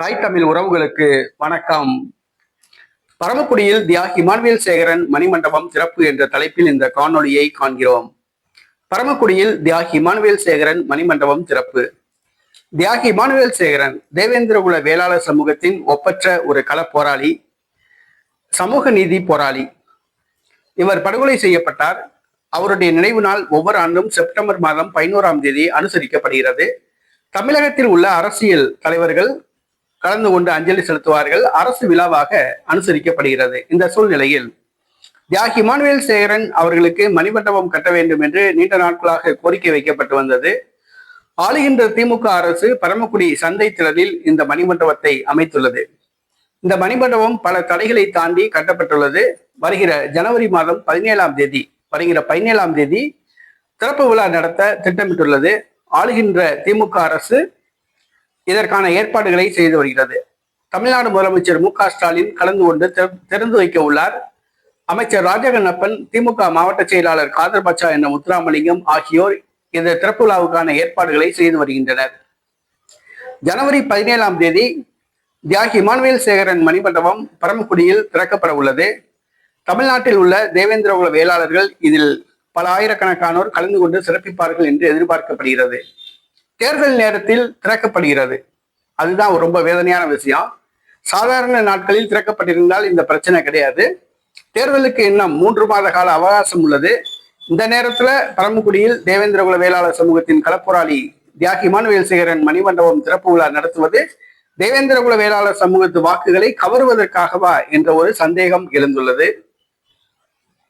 தாய் தமிழ் உறவுகளுக்கு வணக்கம். பரமக்குடியில் தியாகி இமானுவேல் சேகரன் மணிமண்டபம் சிறப்பு என்ற தலைப்பில் இந்த காணொளியை காண்கிறோம். பரமக்குடியில் தியாகி இமானுவேல் சேகரன் மணிமண்டபம் சிறப்பு தியாகி இமானுவேல் சேகரன் தேவேந்திரகுல வேளாளர் சமூகத்தின் ஒப்பற்ற ஒரு கள போராளி சமூக நீதி போராளி. இவர் படுகொலை செய்யப்பட்டார். அவருடைய நினைவு நாள் ஒவ்வொரு ஆண்டும் செப்டம்பர் மாதம் பதினோராம் தேதி அனுசரிக்கப்படுகிறது. தமிழகத்தில் உள்ள அரசியல் தலைவர்கள் கலந்து கொண்டு அஞ்சலி செலுத்துவார்கள். அரசு விழாவாக அனுசரிக்கப்படுகிறது. இந்த சூழ்நிலையில் தியாகி மானுவேல் சேகரன் அவர்களுக்கு மணிமண்டபம் கட்ட வேண்டும் என்று நீண்ட நாட்களாக கோரிக்கை வைக்கப்பட்டு வந்தது. ஆளுகின்ற திமுக அரசு பரமக்குடி சந்தை திறனில் இந்த மணிமண்டபத்தை அமைத்துள்ளது. இந்த மணிமண்டபம் பல தடைகளை தாண்டி கட்டப்பட்டுள்ளது. வருகிற ஜனவரி மாதம் பதினேழாம் தேதி வருகிற பதினேழாம் தேதி திறப்பு விழா நடத்த திட்டமிட்டுள்ளது. ஆளுகின்ற திமுக அரசு இதற்கான ஏற்பாடுகளை செய்து வருகிறது. தமிழ்நாடு முதலமைச்சர் மு க ஸ்டாலின் கலந்து கொண்டு திறந்து வைக்க உள்ளார். அமைச்சர் ராஜகண்ணப்பன் திமுக மாவட்ட செயலாளர் காதர் பச்சா என்ற முத்துராமலிங்கம் ஆகியோர் இந்த திறப்பு விழாவுக்கான ஏற்பாடுகளை செய்து வருகின்றனர். ஜனவரி பதினேழாம் தேதி தியாகி இமானுவேல் சேகரன் மணிமண்டபம் பரமக்குடியில் திறக்கப்பட உள்ளது. தமிழ்நாட்டில் உள்ள தேவேந்திரகுல வேளாளர்கள் இதில் பல ஆயிரக்கணக்கானோர் கலந்து கொண்டு சிறப்பிப்பார்கள் என்று எதிர்பார்க்கப்படுகிறது. தேர்தல் நேரத்தில் திறக்கப்படுகிறது. அதுதான் ரொம்ப வேதனையான விஷயம். சாதாரண நாட்களில் திறக்கப்பட்டிருந்தால் இந்த பிரச்சனை கிடையாது. தேர்தலுக்கு இன்னும் மூன்று மாத கால அவகாசம் உள்ளது. இந்த நேரத்துல பரமக்குடியில் தேவேந்திரகுல வேளாளர் சமூகத்தின் களப்போராளி தியாகி இமானுவேல் மணிமண்டபம் திறப்பு விழா நடத்துவது தேவேந்திரகுல வேளாளர் சமூகத்து வாக்குகளை கவருவதற்காகவா என்ற ஒரு சந்தேகம் எழுந்துள்ளது.